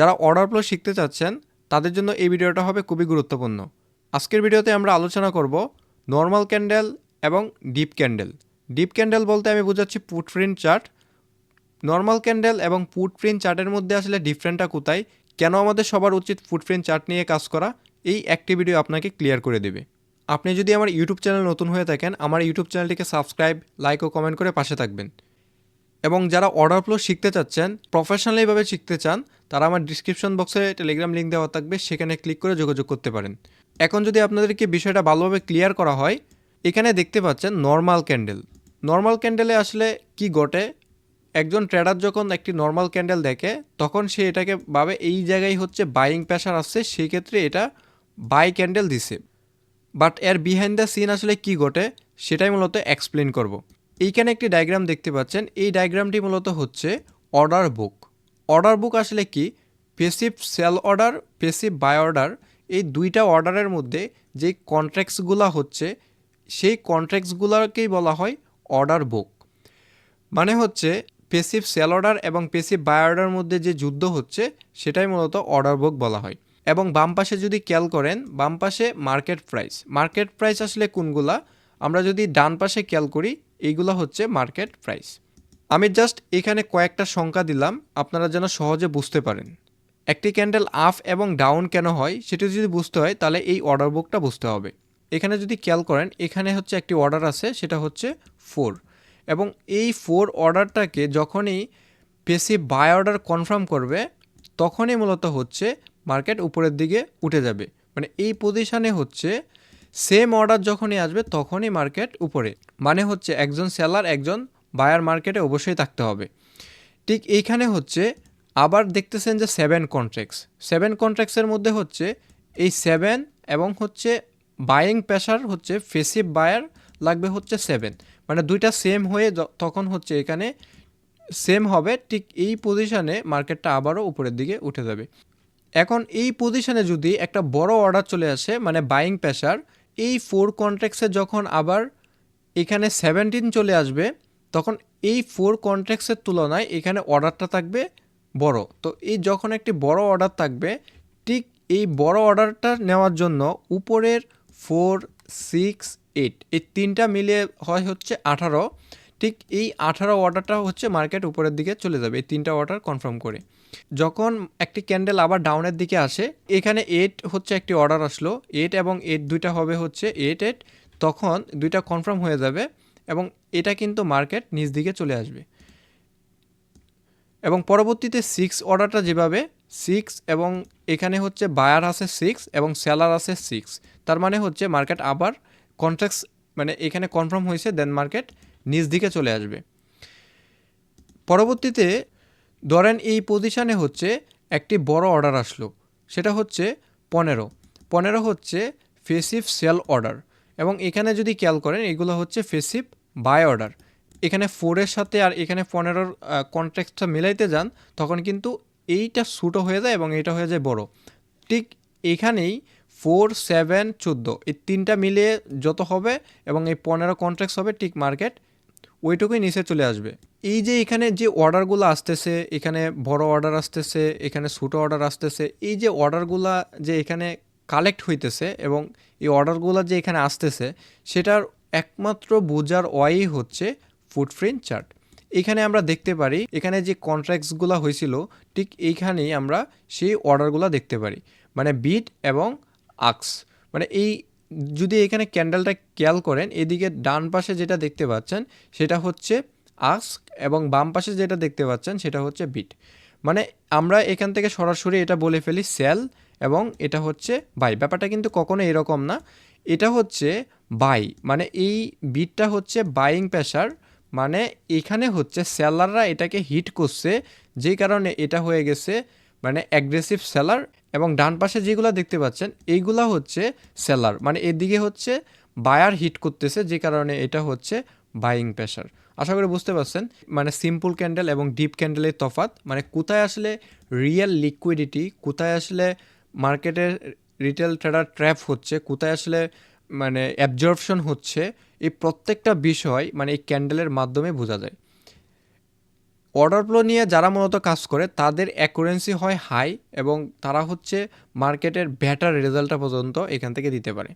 যারা order flow শিখতে চাচ্ছেন, তাদের জন্য এই ভিডিওটা হবে খুবই গুরুত্বপূর্ণ। আজকের ভিডিওতে আমরা আলোচনা করব নর্মাল ক্যান্ডেল এবং ডিপ ক্যান্ডেল ডিপ ক্যান্ডেল বলতে আমি বোঝাচ্ছি ফুটপ্রিন্ট চার্ট নর্মাল ক্যান্ডেল এবং ফুটপ্রিন্ট চার্টের মধ্যে আসলে ডিফারেন্টটা কোথায়, কেন আমাদের সবার উচিত ফুটপ্রিন্ট চার্ট নিয়ে কাজ করা, এই একটি ভিডিও আপনাকে ক্লিয়ার করে দেবে। আপনি যদি আমার ইউটিউব চ্যানেল নতুন হয়ে থাকেন, আমার ইউটিউব চ্যানেলটিকে সাবস্ক্রাইব লাইক ও কমেন্ট করে পাশে থাকবেন। এবং যারা অর্ডার ফ্লো শিখতে চাচ্ছেন প্রফেশনালিভাবে শিখতে চান তারা আমার ডিসক্রিপশন বক্সে টেলিগ্রাম লিঙ্ক দেওয়া থাকবে, সেখানে ক্লিক করে যোগাযোগ করতে পারেন। এখন যদি আপনাদেরকে বিষয়টা ভালোভাবে ক্লিয়ার করা হয়, এখানে দেখতে পাচ্ছেন নর্মাল ক্যান্ডেল নর্মাল ক্যান্ডেলে আসলে কি ঘটে? একজন ট্রেডার যখন একটি নর্মাল ক্যান্ডেল দেখে, তখন সে এটাকে ভাবে এই জায়গায় হচ্ছে বাইং প্রেশার আসছে, সেই ক্ষেত্রে এটা বাই ক্যান্ডেল দিছে। বাট এর বিহাইন্ড দ্য সিন আসলে কি ঘটে, সেটাই মূলত এক্সপ্লেন করব। এইখানে একটি ডায়াগ্রাম দেখতে পাচ্ছেন, এই ডায়াগ্রামটি মূলত হচ্ছে অর্ডার বুক অর্ডার বুক আসলে কি? Passive sell order, passive buy order, এই দুইটা অর্ডারের মধ্যে যে কন্ট্রাক্টসগুলো হচ্ছে, সেই কন্ট্রাক্টসগুলোকেই বলা হয় অর্ডার বুক। মানে হচ্ছে পেসিভ সেল অর্ডার এবং পেসিভ বাই অর্ডার মধ্যে যে যুদ্ধ হচ্ছে, সেটাই মূলত অর্ডার বুক বলা হয়। এবং বাম পাশে যদি খেয়াল করেন, বাম পাশে মার্কেট প্রাইস। মার্কেট প্রাইস আসলে কোনগুলা? আমরা যদি ডান পাশে খেয়াল করি, এইগুলো হচ্ছে মার্কেট প্রাইস। আমি জাস্ট এখানে কয়েকটা সংখ্যা দিলাম, আপনারা যেন সহজে বুঝতে পারেন। একটি ক্যান্ডেল আপ এবং ডাউন কেন হয়, সেটা যদি বুঝতে হয়, তাহলে এই অর্ডার বুকটা বুঝতে হবে। এখানে যদি খেয়াল করেন, এখানে হচ্ছে একটি অর্ডার আছে, সেটা হচ্ছে ফোর এবং এই ফোর অর্ডারটাকে যখনই পেসিভ বাই অর্ডার কনফার্ম করবে, তখনই মূলত হচ্ছে মার্কেট উপরের দিকে উঠে যাবে। মানে এই পজিশানে হচ্ছে সেম অর্ডার যখনই আসবে, তখনই মার্কেট উপরে। মানে হচ্ছে একজন সেলার একজন বায়ার মার্কেটে অবশ্যই থাকতে হবে। ঠিক এইখানে হচ্ছে আবার দেখতেছেন যে সেভেন কন্ট্রাক্টস সেভেন কন্ট্রাক্টসের মধ্যে হচ্ছে এই সেভেন এবং হচ্ছে বাইং প্রেশার হচ্ছে ফেসিভ বায়ার লাগবে হচ্ছে সেভেন মানে দুইটা সেম হয়ে তখন হচ্ছে এখানে সেম হবে, ঠিক এই পজিশানে মার্কেটটা আবারও উপরের দিকে উঠে যাবে। এখন এই পজিশানে যদি একটা বড় অর্ডার চলে আসে মানে বাইং প্রেশার এই ফোর কন্ট্রাক্টসে যখন আবার এখানে সেভেন্টিন চলে আসবে তখন এই ফোর কন্ট্রাক্টসের তুলনায় এখানে অর্ডারটা থাকবে বড়। তো এই যখন একটি বড় অর্ডার থাকবে, ঠিক এই বড় অর্ডারটা নেওয়ার জন্য উপরের ফোর সিক্স এইট এই তিনটা মিলিয়ে হয় হচ্ছে আঠারো। ঠিক এই আঠারো অর্ডারটা হচ্ছে মার্কেট উপরের দিকে চলে যাবে, এই তিনটা অর্ডার কনফার্ম করে। যখন একটি ক্যান্ডেল আবার ডাউনের দিকে আসে, এখানে এইট হচ্ছে একটি অর্ডার আসলো এইট এবং এইট দুইটা হবে হচ্ছে এইট এইট তখন দুইটা কনফার্ম হয়ে যাবে। এবং এটা কিন্তু মার্কেট নিচ দিকে চলে আসবে। এবং পরবর্তীতে সিক্স অর্ডারটা যেভাবে সিক্স এবং এখানে হচ্ছে বায়ার আছে সিক্স এবং সেলার আছে সিক্স তার মানে হচ্ছে মার্কেট আবার কন্ট্রাক্টস মানে এখানে কনফার্ম হয়েছে দেন মার্কেট নিজ দিকে চলে আসবে। পরবর্তীতে ধরেন এই পজিশানে হচ্ছে একটি বড় অর্ডার আসলো, সেটা হচ্ছে পনেরো। পনেরো হচ্ছে ফেসিভ সেল অর্ডার এবং এখানে যদি খেয়াল করেন, এগুলো হচ্ছে ফেসিভ বাই অর্ডার। এখানে ফোরের সাথে আর এখানে পনেরোর কন্ট্রাক্টটা মিলাইতে যান, তখন কিন্তু এইটা ছোটো হয়ে যায় এবং এইটা হয়ে যায় বড়। ঠিক এখানেই ফোর সেভেন চোদ্দ, এই তিনটা মিলিয়ে যত হবে এবং এই পনেরো কন্ট্রাক্টস হবে ঠিক মার্কেট ওইটুকুই নিচে চলে আসবে। এই যে এখানে যে অর্ডারগুলো আসতেছে, এখানে বড় অর্ডার আসতেছে, এখানে ছোটো অর্ডার আসতেছে, এই যে অর্ডারগুলা যে এখানে কালেক্ট হইতেছে এবং এই অর্ডারগুলো যে এখানে আসতেছে, সেটার একমাত্র বোঝার ওয়াই হচ্ছে ফুটপ্রিন্ট চার্ট এখানে আমরা দেখতে পারি, এখানে যে কন্ট্রাক্টসগুলো হয়েছিল, ঠিক এইখানেই আমরা সেই অর্ডারগুলো দেখতে পারি। মানে বিট এবং আক্স। মানে এই, যদি এখানে ক্যান্ডেলটা খেয়াল করেন, এদিকে ডান পাশে যেটা দেখতে পাচ্ছেন, সেটা হচ্ছে আস্ক এবং বাম পাশে যেটা দেখতে পাচ্ছেন, সেটা হচ্ছে বিট মানে আমরা এখান থেকে সরাসরি এটা বলে ফেলি সেল এবং এটা হচ্ছে বাই ব্যাপারটা কিন্তু কখনো এরকম না। এটা হচ্ছে বাই মানে এই বিটটা হচ্ছে বাইং প্রেশার মানে এখানে হচ্ছে সেলাররা এটাকে হিট করছে, যেই কারণে এটা হয়ে গেছে মানে অ্যাগ্রেসিভ সেলার এবং ডান পাশে যেগুলো দেখতে পাচ্ছেন, এইগুলা হচ্ছে সেলার মানে এদিকে হচ্ছে বায়ার হিট করতেছে, যে কারণে এটা হচ্ছে বাইং প্রেশার আশা করি বুঝতে পারছেন মানে সিম্পল ক্যান্ডেল এবং ডিপ ক্যান্ডেলের তফাৎ মানে কোথায় আসলে রিয়েল লিকুইডিটি কোথায় আসলে মার্কেটের রিটেল ট্রেডার ট্র্যাপ হচ্ছে, কোথায় আসলে মানে অ্যাবজর্পশন হচ্ছে এই প্রত্যেকটা বিষয় মানে এই ক্যান্ডেলের মাধ্যমে বোঝা যায়। অর্ডার ফ্লো নিয়ে যারা মূলত কাজ করে, তাদের অ্যাকুরেন্সি হয় হাই এবং তারা হচ্ছে মার্কেটের ব্যাটার রেজাল্টটা পর্যন্ত এখান থেকে দিতে পারে।